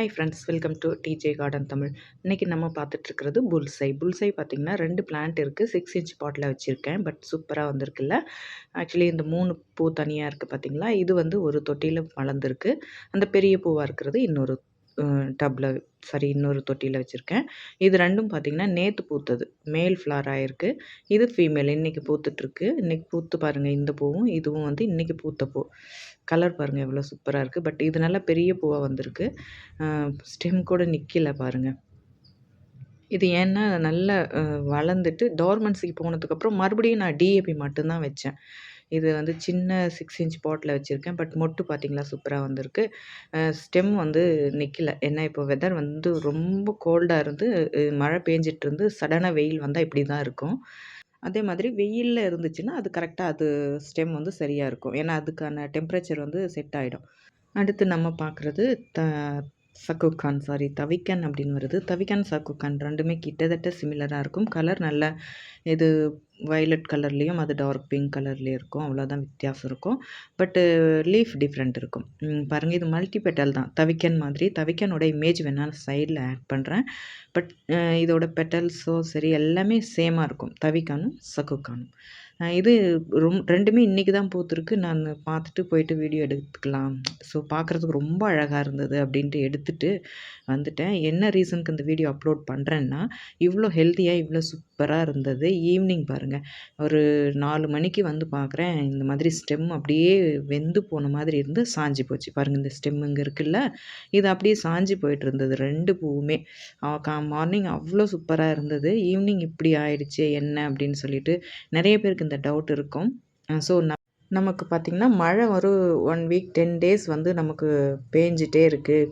Hi friends welcome to DJ garden Tamil இன்றைக்கி நம்ம பார்த்துட்ருக்கிறது புல்சை புல்சை பார்த்திங்கன்னா ரெண்டு பிளான்ட் இருக்குது சிக்ஸ் இன்ச் பாட்டில் வச்சுருக்கேன் பட் சூப்பராக வந்திருக்குல்ல. ஆக்சுவலி இந்த மூணு பூ தனியாக இருக்குது பார்த்திங்களா? இது வந்து ஒரு தொட்டியில் வளர்ந்துருக்கு. அந்த பெரிய பூவாக இருக்கிறது இன்னொரு டப்பில் சாரி இன்னொரு தொட்டியில் வச்சுருக்கேன். இது ரெண்டும் பார்த்திங்கன்னா நேற்று பூத்தது. மேல் ஃப்ளார் ஆகிருக்கு இது ஃபீமேல். இன்றைக்கி பூத்துட்ருக்கு. இன்றைக்கி பூத்து பாருங்கள் இந்த பூவும் இதுவும் வந்து இன்றைக்கி பூத்த பூ கலர் பாருங்கள் எவ்வளோ சூப்பராக இருக்குது பட் இது நல்லா பெரிய பூவாக வந்திருக்கு. ஸ்டெம் கூட நிற்கல பாருங்கள் இது ஏன்னா நல்லா வளர்ந்துட்டு டோர்மன்ஸுக்கு போனதுக்கப்புறம் மறுபடியும் நான் டிஏபி மட்டும்தான் வச்சேன். இது வந்து சின்ன சிக்ஸ் இன்ச் பாட்டில் வச்சுருக்கேன். பட் மொட்டு பார்த்திங்களா சூப்பராக வந்திருக்கு. ஸ்டெம் வந்து நிற்கல ஏன்னா இப்போ வெதர் வந்து ரொம்ப கோல்டாக இருந்து மழை பேஞ்சிட்டு இருந்து சடனாக வெயில் வந்தால் இப்படி தான் இருக்கும். அதே மாதிரி வெயிலில் இருந்துச்சுன்னா அது கரெக்டாக அது ஸ்டெம் வந்து சரியாக இருக்கும். ஏன்னா அதுக்கான டெம்பரேச்சர் வந்து செட் ஆகிடும் அடுத்து நம்ம பார்க்குறது த சக்குக்கான் சாரி தவிக்கன் அப்படின்னு வருது. தவிக்கன் சக்குக்கான் ரெண்டுமே கிட்டத்தட்ட சிமிலராக இருக்கும். கலர் நல்ல இது வயலட் கலர்லேயும் அது டார்க் பிங்க் கலர்லேயும் இருக்கும். அவ்வளோதான் வித்தியாசம் இருக்கும். பட்டு லீஃப் டிஃப்ரெண்ட் இருக்கும். பாருங்கள் இது மல்டி பெட்டல் தான். தவிக்கன் மாதிரி. தவிக்கனோட இமேஜ் வேணால் சைடில் ஆட் பண்ணுறேன் பட் இதோட பெட்டல்ஸோ சரி எல்லாமே சேமாக இருக்கும். தவிக்கானும் சக்குக்கானும் இது ரொம் ரெண்டுமே இன்றைக்கி தான் பூத்துருக்கு. நான் பார்த்துட்டு போயிட்டு வீடியோ எடுத்துக்கலாம். ஸோ பார்க்குறதுக்கு ரொம்ப அழகாக இருந்தது அப்படின்ட்டு எடுத்துகிட்டு வந்துட்டேன். என்ன ரீசனுக்கு இந்த வீடியோ அப்லோட் பண்ணுறேன்னா இவ்வளோ ஹெல்த்தியாக இவ்வளோ சூப்பராக இருந்தது. ஈவினிங் பாருங்கள் ஒரு நாலு மணிக்கு வந்து பார்க்குறேன். இந்த மாதிரி ஸ்டெம் அப்படியே வெந்து போன மாதிரி இருந்து சாஞ்சி போச்சு. பாருங்கள் இந்த ஸ்டெம் இங்கே இருக்குல்ல? இது அப்படியே சாஞ்சி போயிட்டு இருந்தது. ரெண்டு பூவுமே. கா மார்னிங் அவ்வளோ சூப்பராக இருந்தது. ஈவினிங் இப்படி ஆயிடுச்சு என்ன அப்படின்னு சொல்லிட்டு நிறைய பேருக்கு அந்த டவுட் இருக்கும். ஸோ நமக்கு பார்த்திங்கன்னா மழை ஒரு ஒன் வீக் டென் டேஸ் வந்து நமக்கு பேஞ்சிட்டே இருக்குது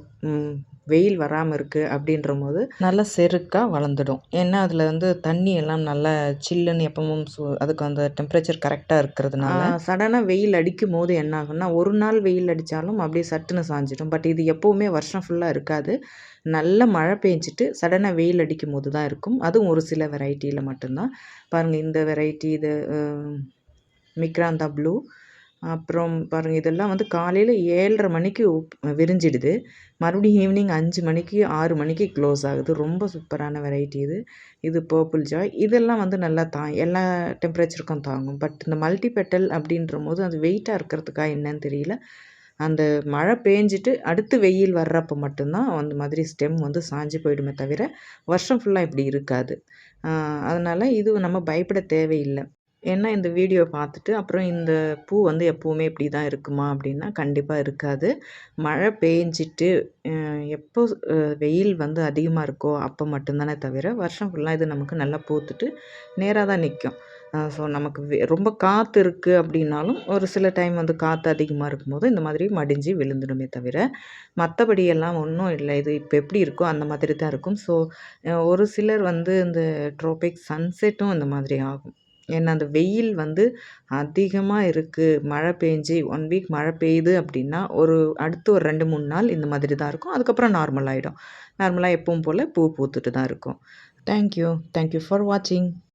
வெயில் வராமல் இருக்குது அப்படின்ற போது நல்லா செருக்காக வளர்ந்துடும். ஏன்னா அதில் வந்து தண்ணி எல்லாம் நல்லா சில்லுன்னு எப்பவும் அதுக்கு அந்த டெம்பரேச்சர் கரெக்டாக இருக்கிறதுனால சடனாக வெயில் அடிக்கும் போது என்ன ஆகும்னா ஒரு நாள் வெயில் அடித்தாலும் அப்படியே சட்டுன்னு சாஞ்சிடும். பட் இது எப்போவுமே வருஷம் ஃபுல்லாக இருக்காது. நல்ல மழை பெஞ்சிட்டு சடனாக வெயில் அடிக்கும் போது தான் இருக்கும். அதுவும் ஒரு சில வெரைட்டியில் மட்டும்தான். பாருங்கள் இந்த வெரைட்டி இது மிக்ராந்தா ப்ளூ அப்புறம் பாருங்கள் இதெல்லாம் வந்து காலையில் ஏழரை மணிக்கு விரிஞ்சிடுது. மறுபடியும் ஈவினிங் அஞ்சு மணிக்கு ஆறு மணிக்கு க்ளோஸ் ஆகுது. ரொம்ப சூப்பரான வெரைட்டி இது. இது பர்பிள் ஜாய் இதெல்லாம் வந்து நல்லா தா எல்லா டெம்பரேச்சருக்கும் தாங்கும். பட் இந்த மல்டி பெட்டல் அப்படின்ற போது அது வெயிட்டாக இருக்கிறதுக்கா என்னன்னு தெரியல. அந்த மழை பேஞ்சிட்டு அடுத்து வெயில் வர்றப்போ மட்டும்தான் அந்த மாதிரி ஸ்டெம் வந்து சாஞ்சு போயிடுமே தவிர வருஷம் ஃபுல்லாக இப்படி இருக்காது. அதனால் இது நம்ம பயப்பட தேவையில்லை. ஏன்னா இந்த வீடியோ பார்த்துட்டு அப்புறம் இந்த பூ வந்து எப்போவுமே இப்படி தான் இருக்குமா அப்படின்னா கண்டிப்பாக இருக்காது. மழை பெஞ்சிட்டு எப்போ வெயில் வந்து அதிகமாக இருக்கோ அப்போ மட்டும்தானே தவிர வருஷம் ஃபுல்லாக இது நமக்கு நல்லா பூத்துட்டு நேராக தான் நிற்கும் ஸோ நமக்கு ரொம்ப காற்று இருக்குது அப்படின்னாலும் ஒரு சில டைம் வந்து காற்று அதிகமாக இருக்கும்போது இந்த மாதிரி மடிஞ்சு விழுந்துடுமே தவிர மற்றபடியெல்லாம் ஒன்றும் இல்லை. இது இப்போ எப்படி இருக்கோ அந்த மாதிரி தான் இருக்கும். ஸோ ஒரு சிலர் வந்து இந்த ட்ரோபிக் சன்செட்டும் இந்த மாதிரி ஆகும். ஏன்னா அந்த வெயில் வந்து அதிகமாக இருக்குது மழை பெஞ்சி ஒன் வீக் மழை பெய்யுது அப்படின்னா ஒரு அடுத்து ஒரு ரெண்டு மூணு நாள் இந்த மாதிரி தான் இருக்கும். அதுக்கப்புறம் நார்மல் ஆகிடும் நார்மலாக எப்பவும் போல் பூ பூத்துட்டு தான் இருக்கும். தேங்க்யூ தேங்க்யூ ஃபார் வாட்சிங்